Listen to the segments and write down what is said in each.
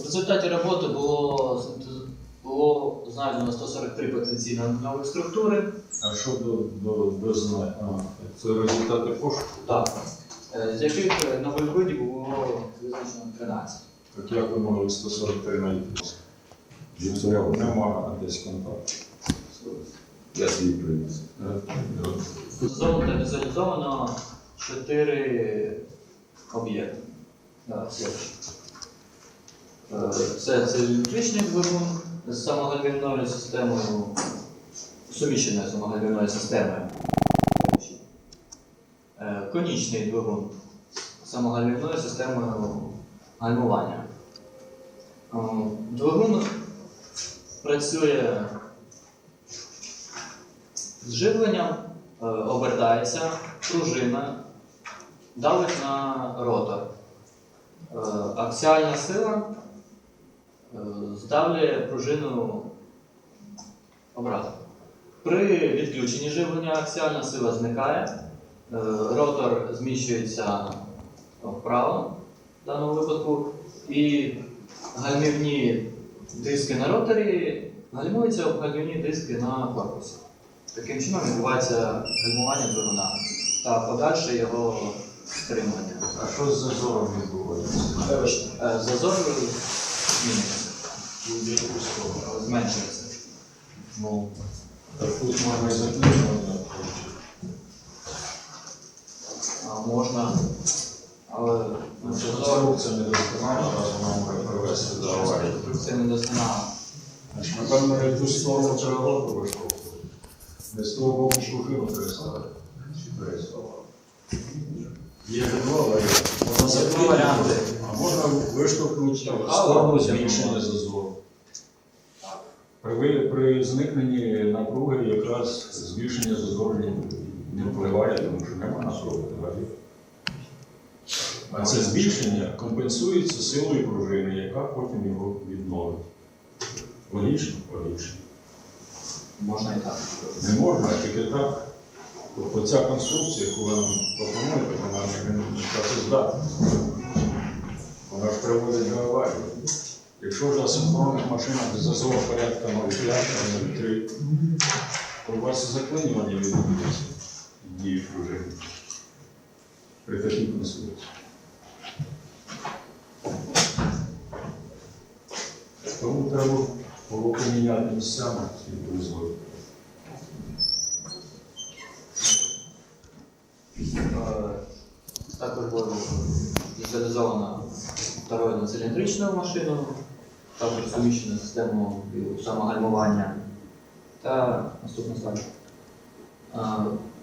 В результаті роботи було, було знайдено 143 потенційно нових структури. А що до, знань? А, це результати пошуку? Так. Е, З яких е, нових видів було визначено 13. Так як ви могли 143 знайти? Нема десь контакту. Я свій приніс. Зону та візуалізовано 4 об'єкти. Це. Циліндричний двигун з самогальмівною системою, суміщеною самогальмівною системою. Е, Конічний двигун з самогальмівною системою гальмування. Е, Двигун працює з живленням, е, обертається пружина, давить на ротор. Аксіальна сила здавлює пружину обратно. При відключенні живлення аксіальна сила зникає, е, ротор зміщується вправо в даному випадку, і гальмівні диски на роторі гальмуються об гальмівні диски на корпусі. Таким чином відбувається гальмування двигуна та подальше його стримування. А що з зазором відбувається? Е, Зазор змінюється, Сторону? зменшується. Ну, так тут можна і заключення. А, Можна, але ну, зазор Конструкція недосконала, раз вона може привести до аварії. це недосконало. Напевно, і ту сторону треба року. Не з того боку пружину переставити. Чи переставити? Є два варіанти. Є два варіанти. А можна виштовхнути в сторону збільшення зазору. При, при зникненні напруги якраз збільшення зазору не, не впливає, тому що немає напруги. А це збільшення компенсується силою пружини, яка потім його відновить. Логічно? Логічно. Можна і так. Не можна, а тільки так. Тобто ця конструкція, яку ви нам пропонуєте, вона не, не працездатна. Вона ж приводить до аварії. Якщо вже в синхронних машинах зазор порядка 0,5, 0,3, то у вас і заклинювання відбудеться дії пружини. При такій конструкції. Тому треба поміняти місцями ці производні. Е, Також було візуалізовано второю циліндричну машину, також суміщену систему самогальмування та наступна слайд.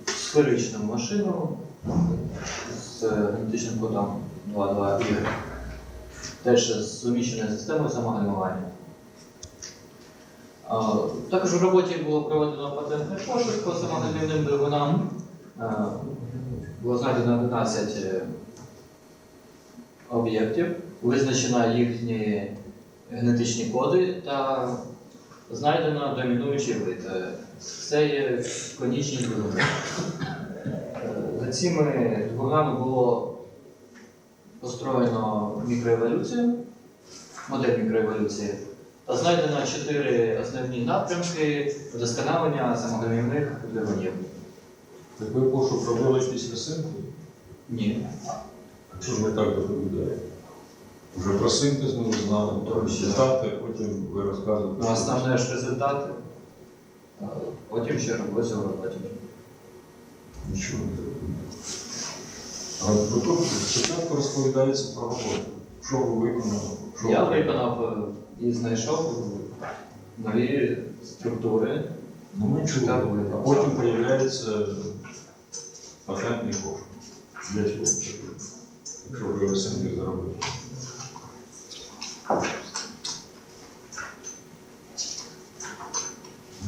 Сферичну машину з генетичним кодом 2.2 y теж з суміщеною системою самогальмування. Також в роботі було проведено патентний пошук по самогальмівним двигунам. Було знайдено 11 е, об'єктів, визначено їхні генетичні коди та знайдено домінуючий вид. Це є конічні двигуни. За цими двигунами було построєно мікроеволюцію, модель мікроеволюції, та знайдено чотири основні напрямки вдосконалення самогальмівних двигунів. Так ви пошук робили після синтезу? Ні. А чого ж ви так доповідаєте? Вже про синтез ми знали, результати, потім ви розказуєте. Ну, основне ж результати. а Потім ще роботи в роботі. Нічого не зрозуміло. А потім спочатку розповідається про роботу. Що ви виконали? Що Я ви- виконав е, і знайшов нові структури. Ну. Так. А потім з'являється патентний кошт. Для чого? Якщо ви зробили.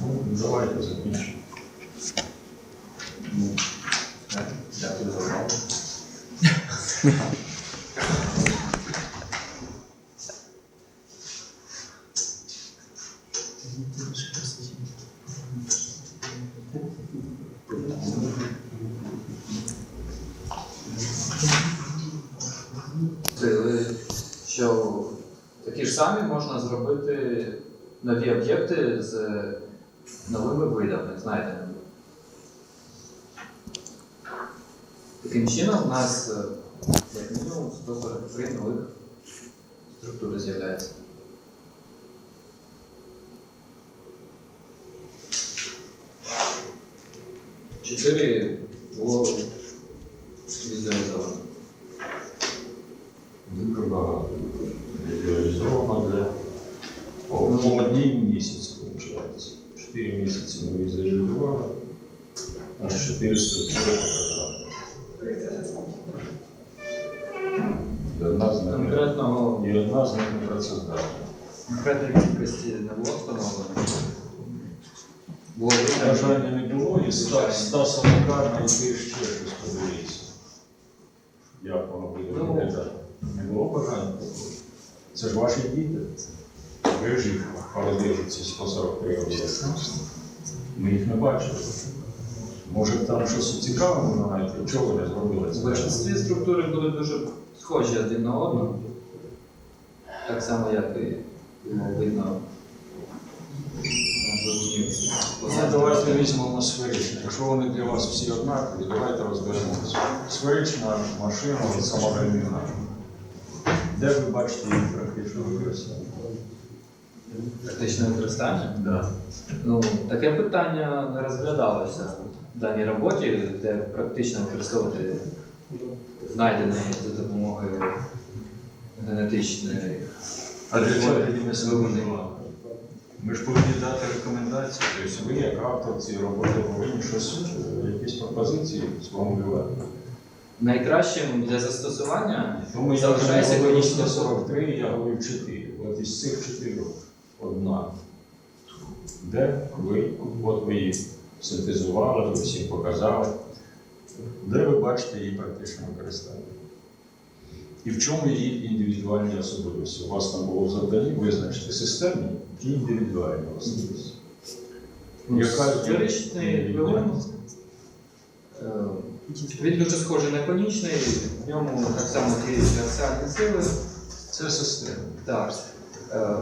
Ну, давайте закінчимо. Ну, так, Дякую за увагу. Відкрили, що такі ж самі можна зробити нові об'єкти з новими видами, знаєте. Таким чином, у нас е, як мінімум 143 нових структури з'являється. Чотири було візуалізовано. Дуже багато. Реалізовано для по одній місяці, виходить. Чотири місяці ми візуалізували, аж чотири структури не конкретної кількості не було встановлено. Було видно, Бажання не було, і 100 140 знайти ще щось подивитися. Як воно буде Ну. виглядати. Не було бажання. Це ж ваші діти. Ви ж їх породили ці 143 об'єкти. Ми їх не бачили. Може там щось цікаве ви знаєте, чого ви не зробили В це? большинстві структури були дуже схожі один на одного. Так само, як і було видно. Ну, давайте візьмемо на сферичне. Якщо вони для вас всі однакові, давайте розберемося. Сферична машина від самогальмівна. Де ви бачите її практично використання? Практичне використання. Да. Ну, таке питання не розглядалося в даній роботі, де практично використовувати знайдені А для чого тоді ми ж повинні дати рекомендації. Тобто ви, як автор цієї роботи, повинні щось, е, якісь пропозиції сформулювати. Найкращим для застосування Тому я Залишається конічна 143, я говорив 4. От із цих чотирьох одна. Де ви, от ви її синтезували, ви всім показали. Де ви бачите її практичне використання? І в чому її індивідуальні особливості? У вас там було в завданні визначити системні і індивідуальні особливості. Є? Сферичний двигун. е, Він дуже схожий на конічний, в ньому так само діють аксіальні сили. Це система. Так. Е,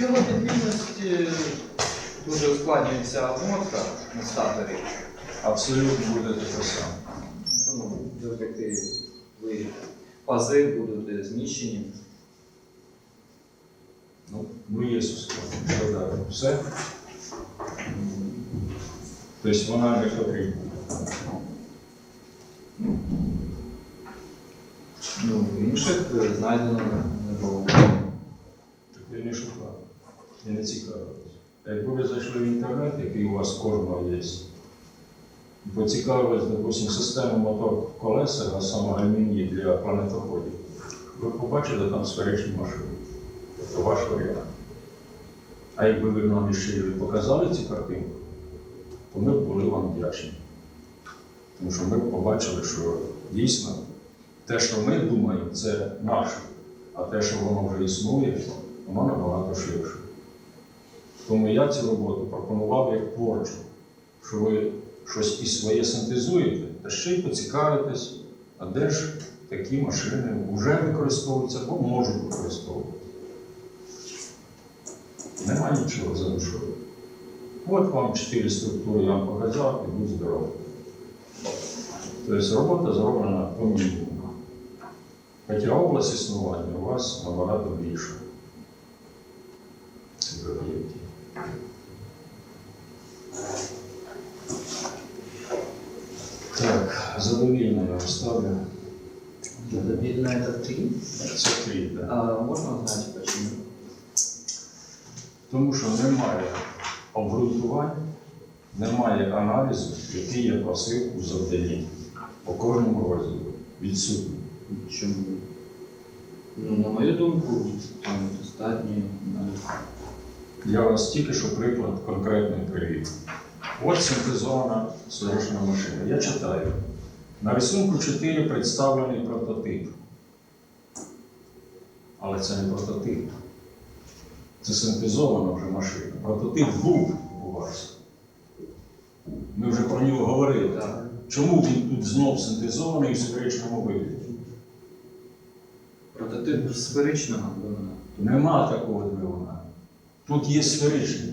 його відмінності дуже ускладнюється обмотка на статорі. Абсолютно буде те саме. Ну, завдяки ви пази будуть е, зміщені. Ну, є система. Що далі? Все? Тобто вона не потрібна. Ну, інших е, знайдено не було. Так я не шукав. Я не цікавився. Якби ви зайшли в інтернет, який у вас кожного є, і поцікавились, допустим, систему мотор колеса на самогальмінні для планетоходів, ви побачили там сферичні машини. Тобто ваш варіант. А якби ви нам ще показали ці картинки, то ми б були вам вдячні. Тому що ми б побачили, що дійсно те, що ми думаємо, це наше, а те, що воно вже існує, воно набагато ширше. Тому я цю роботу пропонував як творчу, що ви щось і своє синтезуєте, та ще й поцікавитесь, а де ж такі машини вже використовуються або можуть використовувати. Нема нічого за душою. От вам чотири структури я вам показав і будь здоровий. Тобто робота зроблена по мінімуму. Хоча область існування у вас набагато більша. цих об'єктів. Так, задовільно я ставлю. Задовільно це три. Це три, так. А можна узнати почему? Тому що немає обґрунтувань, немає аналізу, який я просив у завданні по кожному розділу. Відсутній. Чому? Ну, на мою думку, там достатньо. Я вас тільки що приклад конкретний привів. От синтезована сонячна машина. Я читаю. На рисунку 4 представлений прототип. Але це не прототип. Це синтезована вже машина. Прототип був у вас. Ми вже про нього говорили. Так. Чому він тут знов синтезований у сферичному вигляді? Прототип сферичного двигуна. Нема такого двигуна. Тут є сферичний.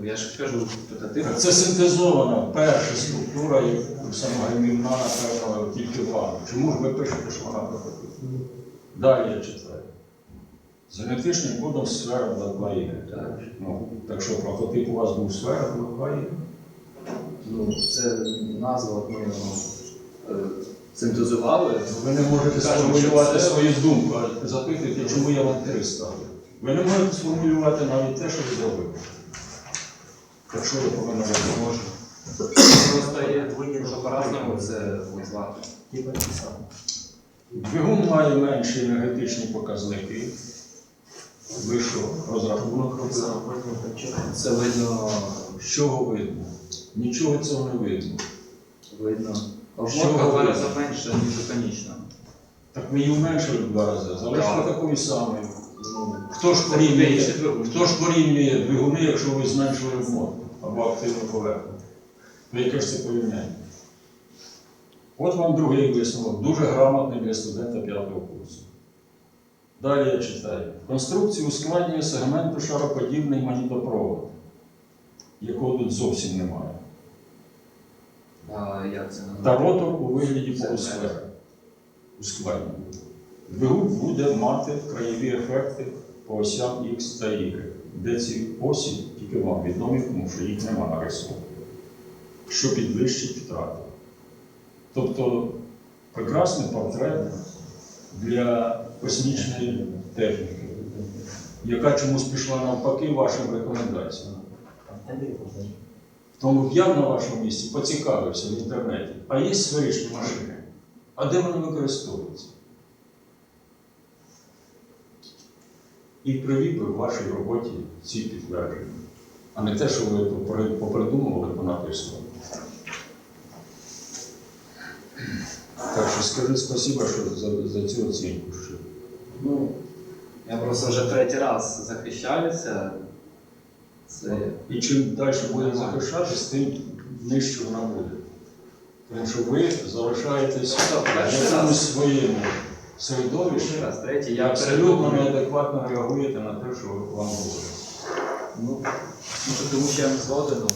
Ну я ж кажу, прототип. Це синтезована перша структура, як сама гімна, напевно, тільки вами. Чому ж ви пишете, що вона прототип? Далі я читаю. З генетичним кодом сфера 2 ігри. Так. Ну, так що прототип у вас був сфера 2 ігри? Ну, це назва, от ми е, синтезували. Ви не можете сформулювати це- свою думку, а запитуєте, чому я вам три ставлю. Ви не можете сформулювати навіть те, що ви зробили. Так що я повинен робити? Просто є, що по-разному це назвати. Двигун має менші енергетичні показники. Ви що, розрахунок робили? Це видно, З чого видно? Нічого цього не видно. видно. Обмотка в два рази менша, ніж конічного. Так ми її уменшили в два рази, залишили Так. такою самою. Хто ж порівнює, хто ж порівнює двигуни, якщо ви зменшили обмотку або активну поверхню? Ну, яке ж це порівняння? От вам другий висновок, дуже грамотний для студента п'ятого курсу. Далі я читаю. Конструкцію ускладнює сегменту шароподібний магнітопровод, якого тут зовсім немає. а як це Та ротор у вигляді полусфери. Ускладнений. Двигун буде мати краєві ефекти по осям X та Y, де ці осі тільки вам відомі, тому що їх нема на рисунку, що підвищить втрати. Тобто прекрасний портрет для космічної техніки, яка чомусь пішла навпаки вашим рекомендаціям. Тому я на вашому місці поцікавився в інтернеті, а є сферичні машини, а де вони використовуються? І привів би в вашій роботі ці підтвердження, а не те, що ви попри- попридумували понаписували. Так що скажи спасибо, що за, за цю оцінку. Що... Ну, я просто вже третій раз захищаюся. Це І чим далі буде захищатись, тим нижче вона буде. Тому що ви залишаєтесь в своєму середовищі ще раз, третє, я абсолютно неадекватно реагуєте на те, що вам говорять. Ну, може, тому що я не згоден. ну,